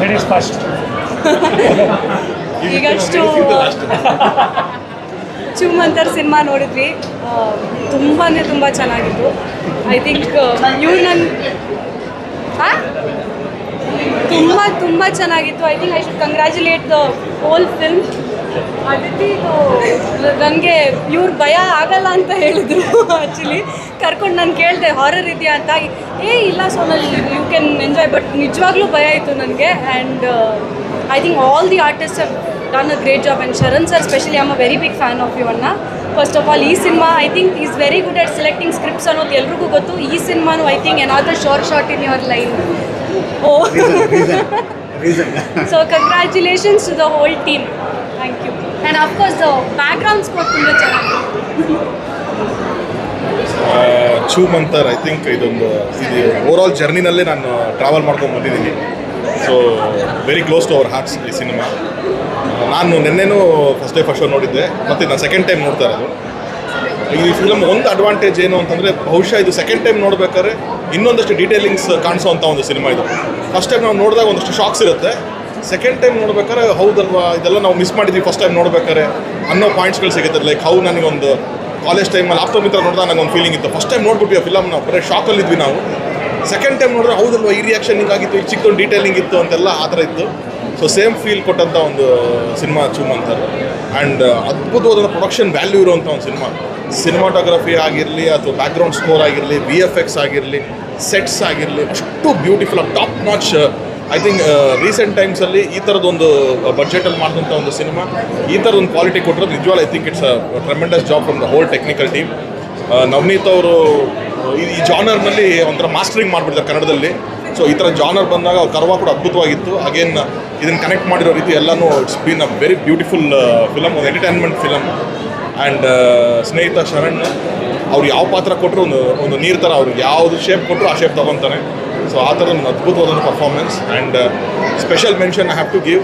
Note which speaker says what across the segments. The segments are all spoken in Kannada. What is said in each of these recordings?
Speaker 1: ಲೇಡೀಸ್ ಫಸ್ಟ್
Speaker 2: ಈಗಷ್ಟು ಚುಮ್ಮಂತರ್ ಸಿನಿಮಾ ನೋಡಿದ್ವಿ. ತುಂಬಾ ತುಂಬ ಚೆನ್ನಾಗಿತ್ತು. ಐ ಥಿಂಕ್ ಇವ್ರು ನನ್ನ ತುಂಬ ತುಂಬ ಚೆನ್ನಾಗಿತ್ತು. I think I should congratulate the whole film ನನಗೆ ಇವ್ರು ಭಯ ಆಗಲ್ಲ ಅಂತ ಹೇಳಿದ್ರು ಆ್ಯಕ್ಚುಲಿ ಕರ್ಕೊಂಡು ನಾನು ಕೇಳಿದೆ ಹಾರರ್ ಇದೆಯಾ? ಅಂತ. ಏ, ಇಲ್ಲ Sonal you can enjoy but ನಿಜವಾಗ್ಲೂ ಭಯ ಇತ್ತು ನನಗೆ. And I think all the artist done a great job and Sharan sir specially am a very big fan of you ಅಣ್ಣ ಫಸ್ಟ್ ಆಫ್ ಆಲ್ ಈ cinema I think is very good at selecting scripts ಅನ್ನೋದು ಎಲ್ರಿಗೂ ಗೊತ್ತು. ಈ ಸಿನಿಮಾನು ಐ ಥಿಂಕ್ ಏನಾದರೂ short short in your line O. So congratulations to the whole team thank you and course the background score ತುಂಬ ಚೆನ್ನಾಗಿದೆ.
Speaker 3: ಚೂ ಮಂತರ್ ಐ ಥಿಂಕ್ ಇದೊಂದು ಇದು ಓವರ್ ಆಲ್ ಜರ್ನಿನಲ್ಲೇ ನಾನು ಟ್ರಾವೆಲ್ ಮಾಡ್ಕೊಂಡು ಬಂದಿದ್ದೀನಿ. So very close to our hearts ಈ ಸಿನಿಮಾ ನಾನು ನಿನ್ನೆನೂ ಫಸ್ಟ್ ಡೇ ಫಸ್ಟ್ ಶೋ ನೋಡಿದ್ದೆ. ಮತ್ತು ನಾನು ಸೆಕೆಂಡ್ ಟೈಮ್ ನೋಡ್ತಾ ಇರೋದು. ಈ ಫಿಲಮ್ ಒಂದು ಅಡ್ವಾಂಟೇಜ್ ಏನು ಅಂತಂದರೆ ಬಹುಶಃ ಇದು ಸೆಕೆಂಡ್ ಟೈಮ್ ನೋಡ್ಬೇಕಾದ್ರೆ ಇನ್ನೊಂದಷ್ಟು ಡೀಟೇಲಿಂಗ್ಸ್ ಕಾಣಿಸೋವಂಥ ಒಂದು ಸಿನಿಮಾ ಇದು. ಫಸ್ಟ್ ಟೈಮ್ ನಾವು ನೋಡಿದಾಗ ಒಂದಷ್ಟು ಶಾಕ್ಸ್ ಇರುತ್ತೆ. ಸೆಕೆಂಡ್ ಟೈಮ್ ನೋಡ್ಬೇಕಾದ್ರೆ ಹೌದಲ್ವಾ, ಇದೆಲ್ಲ ನಾವು ಮಿಸ್ ಮಾಡಿದ್ವಿ ಫಸ್ಟ್ ಟೈಮ್ ನೋಡ್ಬೇಕಾದ್ರೆ ಅನ್ನೋ ಪಾಯಿಂಟ್ಸ್ಗಳು ಸಿಗುತ್ತೆ. ಲೈಕ್ ಹೌ ನನಗೊಂದು ಕಾಲೇಜ್ ಟೈಮಲ್ಲಿ ಆಪ್ತ ಮಿತ್ರ ನೋಡಿದಾಗ ಒಂದು ಫೀಲಿಂಗ್ ಇತ್ತು. ಫಸ್ಟ್ ಟೈಮ್ ನೋಡ್ಬಿಟ್ಟು ಆ ಫಿಲಮ್ ನಾವು ಬರೀ ಶಾಕಲ್ಲಿದ್ವಿ ನಾವು. ಸೆಕೆಂಡ್ ಟೈಮ್ ನೋಡಿದ್ರೆ ಹೌದಲ್ವಾ, ಈ ರಿಯಾಕ್ಷನ್ ಹಿಂಗಾಗಿತ್ತು, ಈ ಚಿಕ್ಕದೊಂದು ಡೀಟೇಲಿಂಗ್ ಇತ್ತು ಅಂತೆಲ್ಲ ಆ ಥರ ಇತ್ತು. ಸೊ ಸೇಮ್ ಫೀಲ್ ಕೊಟ್ಟಂಥ ಒಂದು ಸಿನಿಮಾ ಚೂಮ್ ಅಂತಾರೆ. ಆ್ಯಂಡ್ ಅದ್ಭುತವಾದ ಪ್ರೊಡಕ್ಷನ್ ವ್ಯಾಲ್ಯೂ ಇರುವಂಥ ಒಂದು ಸಿನಿಮಾ ಸಿನಿಮಾಟೋಗ್ರಫಿ ಆಗಿರಲಿ ಅಥವಾ ಬ್ಯಾಕ್ಗ್ರೌಂಡ್ ಸ್ಕೋರ್ ಆಗಿರಲಿ ವಿ ಎಫ್ ಎಕ್ಸ್ ಆಗಿರಲಿ ಸೆಟ್ಸ್ ಆಗಿರಲಿ, ಅಷ್ಟು beautiful top notch I think recent ಟೈಮ್ಸಲ್ಲಿ ಈ ಥರದೊಂದು ಬಜೆಟಲ್ಲಿ ಮಾಡಿದಂಥ ಒಂದು ಸಿನಿಮಾ ಈ ಥರದ ಒಂದು ಕ್ವಾಲಿಟಿ ಕೊಟ್ಟಿರೋದು ನಿಜವಾಗ್ಲೂ I think it's a tremendous job from the whole technical team Navaneeth ಅವರು, ಈ ಈ ಜಾನರ್ನಲ್ಲಿ ಒಂಥರ ಮಾಸ್ಟರಿಂಗ್ ಮಾಡಿಬಿಡ್ತಾರೆ ಕನ್ನಡದಲ್ಲಿ. ಸೊ ಈ ಥರ ಜಾನರ್ ಬಂದಾಗ ಅವ್ರ ಕರ್ವ ಕೂಡ ಅದ್ಭುತವಾಗಿತ್ತು. ಅಗೇನ್ ಇದನ್ನು ಕನೆಕ್ಟ್ ಮಾಡಿರೋ ರೀತಿ ಎಲ್ಲನೂ it's been a very beautiful film ಒಂದು ಎಂಟರ್ಟೈನ್ಮೆಂಟ್ ಫಿಲಮ್ ಆ್ಯಂಡ್ ಸ್ನೇಹಿತ ಶರಣ್, ಅವ್ರು ಯಾವ ಪಾತ್ರ ಕೊಟ್ಟರು ಒಂದು ಒಂದು ನೀರು ಥರ ಅವ್ರಿಗೆ ಯಾವುದು ಶೇಪ್ ಕೊಟ್ಟರು ಆ ಶೇಪ್ ತೊಗೊತಾನೆ. ಸೊ ಆ ಥರ ಒಂದು ಅದ್ಭುತವಾದಂಥ performance and special mention I have to give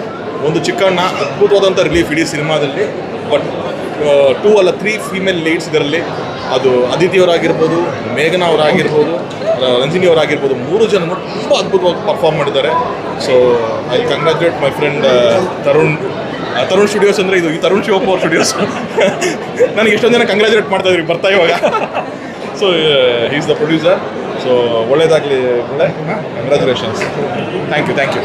Speaker 3: ಒಂದು ಚಿಕ್ಕಣ್ಣ ಅದ್ಭುತವಾದಂಥ ರಿಲೀಫ್ ಇಡೀ ಸಿನಿಮಾದಲ್ಲಿ. ಬಟ್ ಟೂ ಅಲ್ಲ ತ್ರೀ ಫೀಮೇಲ್ ಲೀಡ್ಸ್ ಇದರಲ್ಲಿ. ಅದು ಅದಿತಿಯವರಾಗಿರ್ಬೋದು ಮೇಘನಾ ಅವರಾಗಿರ್ಬೋದು ರಂಜಿನಿ ಅವರಾಗಿರ್ಬೋದು ಮೂರು ಜನ ತುಂಬ ಅದ್ಭುತವಾಗಿ ಪರ್ಫಾರ್ಮ್ ಮಾಡಿದ್ದಾರೆ. So I congratulate my friend Tarun Tarun studios ಅಂದರೆ ಇದು, ಈ ತರುಣ್ ಶಿವಪ್ಪ ಅವ್ರ ಸ್ಟುಡಿಯೋಸ್ ನನಗೆ ಎಷ್ಟೊಂದು ಜನ ಕಂಗ್ರ್ಯಾಚುಲೇಟ್ ಮಾಡ್ತಾ ಇದ್ರಿ, ಬರ್ತಾ ಇವಾಗ. So is the producer so ಒಳ್ಳೇದಾಗಲಿ ಒಳ್ಳೆ congratulations thank you
Speaker 2: thank you